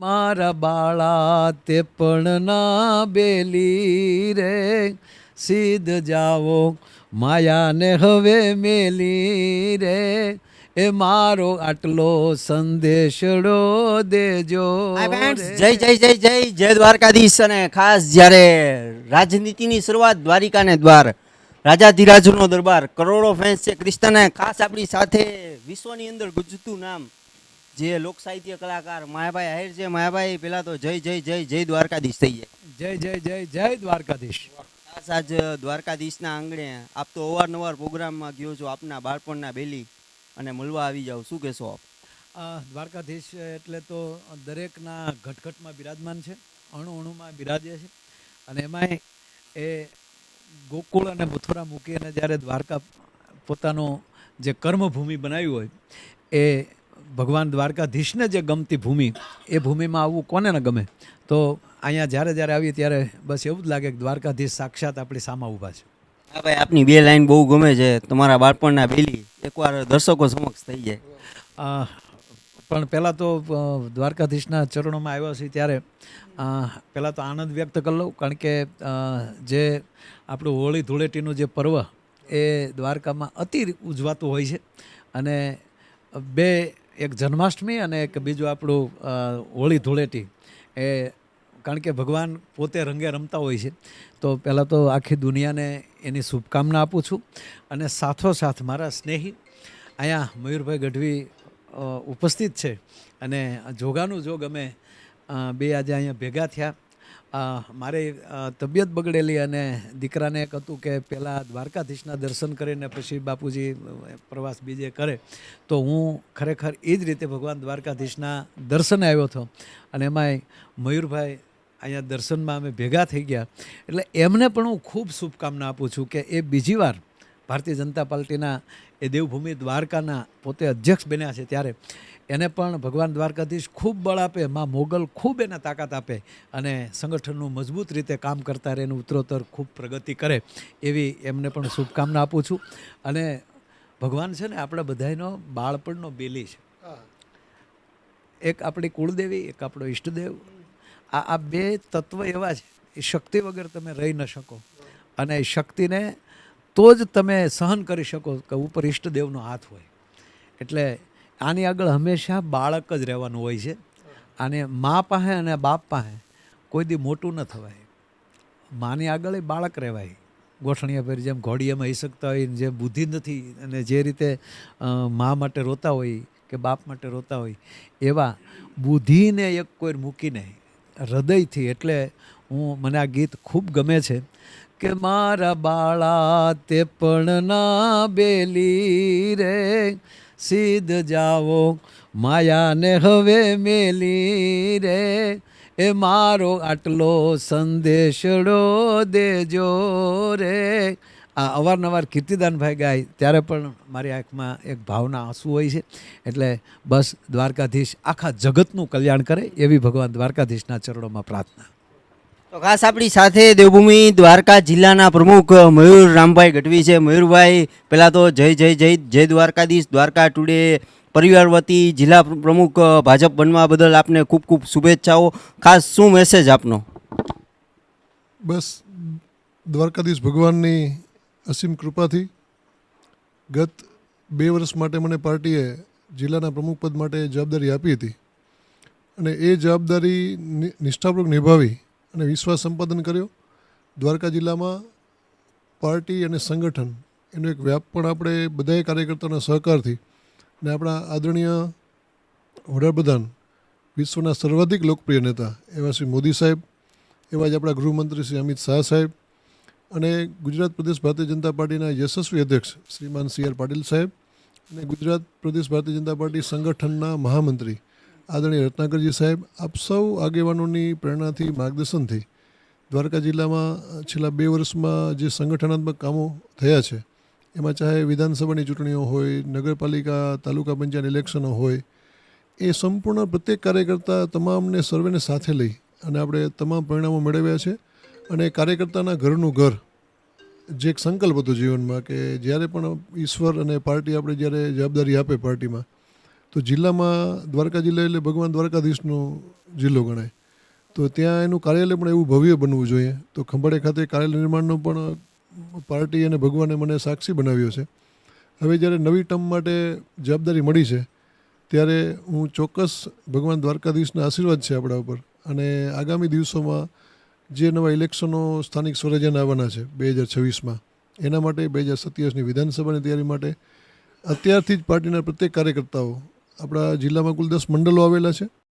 મારા બાળા તે પણ ના બેલી રે સીધ જાવો માયાને હવે મેલી રે એ મારો આટલો સંદેશડો દેજો. જય જય જય જય જય દ્વારકાધીશ અને ખાસ જ્યારે રાજનીતિની શરૂઆત દ્વારિકાને દ્વાર રાજાધિરાજનો દરબાર કરોડો ફેન્સ છે ક્રિસ્તને ખાસ આપણી સાથે વિશ્વની અંદર ગુજતું નામ જે લોક સાહિત્ય કલાકાર માયાભાઈ આહિર છે માયાભાઈ પેલા તો જય જય જય જય દ્વારકાધીશ થઈ જાય જય જય જય જય દ્વારકાધીશ. ખાસ આજ દ્વારકાધીશના આંગણે આપ તો અવારનવાર પ્રોગ્રામમાં ગયો છો આપના બાળપણના બેલી અને મળવા આવી જાઓ. શું કહેશો આપ? દ્વારકાધીશ એટલે તો દરેકના ઘટઘટમાં બિરાજમાન છે અણુ અણુમાં બિરાજે છે. અને એમાંય એ ગોકુળ અને મથુરા મૂકીને જ્યારે દ્વારકા પોતાનું જે કર્મભૂમિ બનાવ્યું હોય એ ભગવાન દ્વારકાધીશને જે ગમતી ભૂમિ એ ભૂમિમાં આવવું કોને ન ગમે? તો અહીંયા જ્યારે જ્યારે આવીએ ત્યારે બસ એવું જ લાગે કે દ્વારકાધીશ સાક્ષાત આપણી સામા ઊભા છે. હા ભાઈ આપની બે લાઈન બહુ ગમે છે. તમારા બાળપણના બેલી એકવાર દર્શકો સમક્ષ થઈ જાય. પણ પહેલાં તો દ્વારકાધીશના ચરણોમાં આવ્યો છે ત્યારે પહેલાં તો આનંદ વ્યક્ત કરી લઉં કારણ કે જે આપણું હોળી ધૂળેટીનું જે પર્વ એ દ્વારકામાં અતિ ઉજવાતું હોય છે. અને બે એક જન્માષ્ટમી અને એક બીજું આપણું હોળી ધૂળેટી. એ કારણ કે ભગવાન પોતે રંગે રમતા હોય છે. તો પહેલાં તો આખી દુનિયાને એની શુભકામના આપું છું. અને સાથોસાથ મારા સ્નેહી અહીંયા મયુરભાઈ ગઢવી ઉપસ્થિત છે. અને જોગાનું જોગ અમે બે આજે અહીંયા ભેગા થયા. મારે તબિયત બગડેલી અને દીકરાને એક હતું કે પહેલાં દ્વારકાધીશના દર્શન કરીને પછી બાપુજી પ્રવાસ બીજે કરે, તો હું ખરેખર એ જ રીતે ભગવાન દ્વારકાધીશના દર્શને આવ્યો હતો. અને એમાંય મયુરભાઈ અહીંયા દર્શનમાં અમે ભેગા થઈ ગયા. એટલે એમને પણ હું ખૂબ શુભકામના આપું છું કે એ બીજી વાર ભારતીય જનતા પાર્ટીના એ દેવભૂમિ દ્વારકાના પોતે અધ્યક્ષ બન્યા છે ત્યારે એને પણ ભગવાન દ્વારકાધીશ ખૂબ બળ આપે, માં મોગલ ખૂબ એને તાકાત આપે અને સંગઠનનું મજબૂત રીતે કામ કરતા રહે ઉત્તરોત્તર ખૂબ પ્રગતિ કરે એવી એમને પણ શુભકામના આપું છું. અને ભગવાન છે ને આપણા બધાયનો બાળપણનો બેલી છે. એક આપણી કુળદેવી, એક આપણો ઈષ્ટદેવ. આ આ બે તત્વ એવા છે, એ શક્તિ વગર તમે રહી ન શકો. અને એ શક્તિને તો જ તમે સહન કરી શકો કે ઉપર ઈષ્ટદેવનો હાથ હોય. એટલે આની આગળ હંમેશા બાળક જ રહેવાનું હોય છે. અને મા પાસે અને બાપ પાસે કોઈ દી મોટું ન થવાય. માની આગળ એ બાળક રહેવાય. ગોઠણીયા પર જેમ ઘોડીયામાં હઈ શકતા હોય ને જે બુદ્ધિ નથી અને જે રીતે મા માટે રોતા હોય કે બાપ માટે રોતા હોય, એવા બુદ્ધિને એક કોઈ મૂકીને હૃદયથી એટલે હું, મને આ ગીત ખૂબ ગમે છે કે મારા બાળા તે પણ ના બેલી રે. સીધ જાઓ. માયાને હવે મેલી રે. એ મારો આટલો સંદેશડો દેજો રે. આ અવારનવાર કીર્તિદાનભાઈ ગાય, ત્યારે પણ મારી આંખમાં એક ભાવના આંસુ હોય છે. એટલે બસ દ્વારકાધીશ આખા જગતનું કલ્યાણ કરે એવી ભગવાન દ્વારકાધીશના ચરણોમાં પ્રાર્થના. તો ખાસ આપણી સાથે દેવભૂમિ દ્વારકા જિલ્લાના પ્રમુખ મયુર રામભાઈ ગઢવી છે. મયુરભાઈ, પહેલાં તો જય જય જય જય દ્વારકાધીશ. દ્વારકા ટુડે પરિવાર વતી જિલ્લા પ્રમુખ ભાજપ બનવા બદલ આપને ખૂબ ખૂબ શુભેચ્છાઓ. ખાસ શું મેસેજ આપનો? બસ, દ્વારકાધીશ ભગવાનની અસીમ કૃપાથી ગત બે વર્ષ માટે મને પાર્ટીએ જિલ્લાના પ્રમુખ પદ માટે જવાબદારી આપી હતી. અને એ જવાબદારી નિષ્ઠાપૂર્વક નિભાવી અને વિશ્વાસ સંપાદન કર્યો. દ્વારકા જિલ્લામાં પાર્ટી અને સંગઠન એનો એક વ્યાપ પણ આપણે બધાએ કાર્યકર્તાઓના સહકારથી અને આપણા આદરણીય વડાપ્રધાન, વિશ્વના સર્વાધિક લોકપ્રિય નેતા એવા શ્રી મોદી સાહેબ, એવા જ આપણા ગૃહમંત્રી શ્રી અમિત શાહ સાહેબ અને ગુજરાત પ્રદેશ ભારતીય જનતા પાર્ટીના યશસ્વી અધ્યક્ષ શ્રીમાન સી આર પાટીલ સાહેબ અને ગુજરાત પ્રદેશ ભારતીય જનતા પાર્ટી સંગઠનના મહામંત્રી આદરણીય રત્નાકરજી સાહેબ, આપ સૌ આગેવાનોની પ્રેરણાથી, માર્ગદર્શનથી દ્વારકા જિલ્લામાં છેલ્લા બે વર્ષમાં જે સંગઠનાત્મક કામો થયા છે, એમાં ચાહે વિધાનસભાની ચૂંટણીઓ હોય, નગરપાલિકા, તાલુકા પંચાયત ઇલેક્શનો હોય, એ સંપૂર્ણ પ્રત્યેક કાર્યકર્તા તમામને સર્વેને સાથે લઈ અને આપણે તમામ પરિણામો મેળવ્યા છે અને કાર્યકર્તાના ઘરનું ઘર, જે એક સંકલ્પ હતો જીવનમાં કે જ્યારે પણ ઈશ્વર અને પાર્ટી આપણે જ્યારે જવાબદારી આપે પાર્ટીમાં તો જિલ્લામાં દ્વારકા જિલ્લા એટલે ભગવાન દ્વારકાધીશનો જિલ્લો ગણાય. તો ત્યાં એનું કાર્યાલય પણ એવું ભવ્ય બનવું જોઈએ. તો ખંભાળિયા ખાતે કાર્યાલય નિર્માણનો પણ પાર્ટી અને ભગવાને મને સાક્ષી બનાવ્યો છે. હવે જ્યારે નવી ટર્મ માટે જવાબદારી મળી છે, ત્યારે હું ચોક્કસ ભગવાન દ્વારકાધીશના આશીર્વાદ છે આપણા ઉપર. અને આગામી દિવસોમાં જે નવા ઇલેક્શનો સ્થાનિક સ્વરાજ્યના આવવાના છે, બે હજાર છવ્વીસમાં, એના માટે બે હજાર સત્યાવીસની વિધાનસભાની તૈયારી માટે, અત્યારથી જ પાર્ટીના પ્રત્યેક કાર્યકર્તાઓ આપણા જિલ્લામાં કુલ દસ મંડળો આવેલા છે.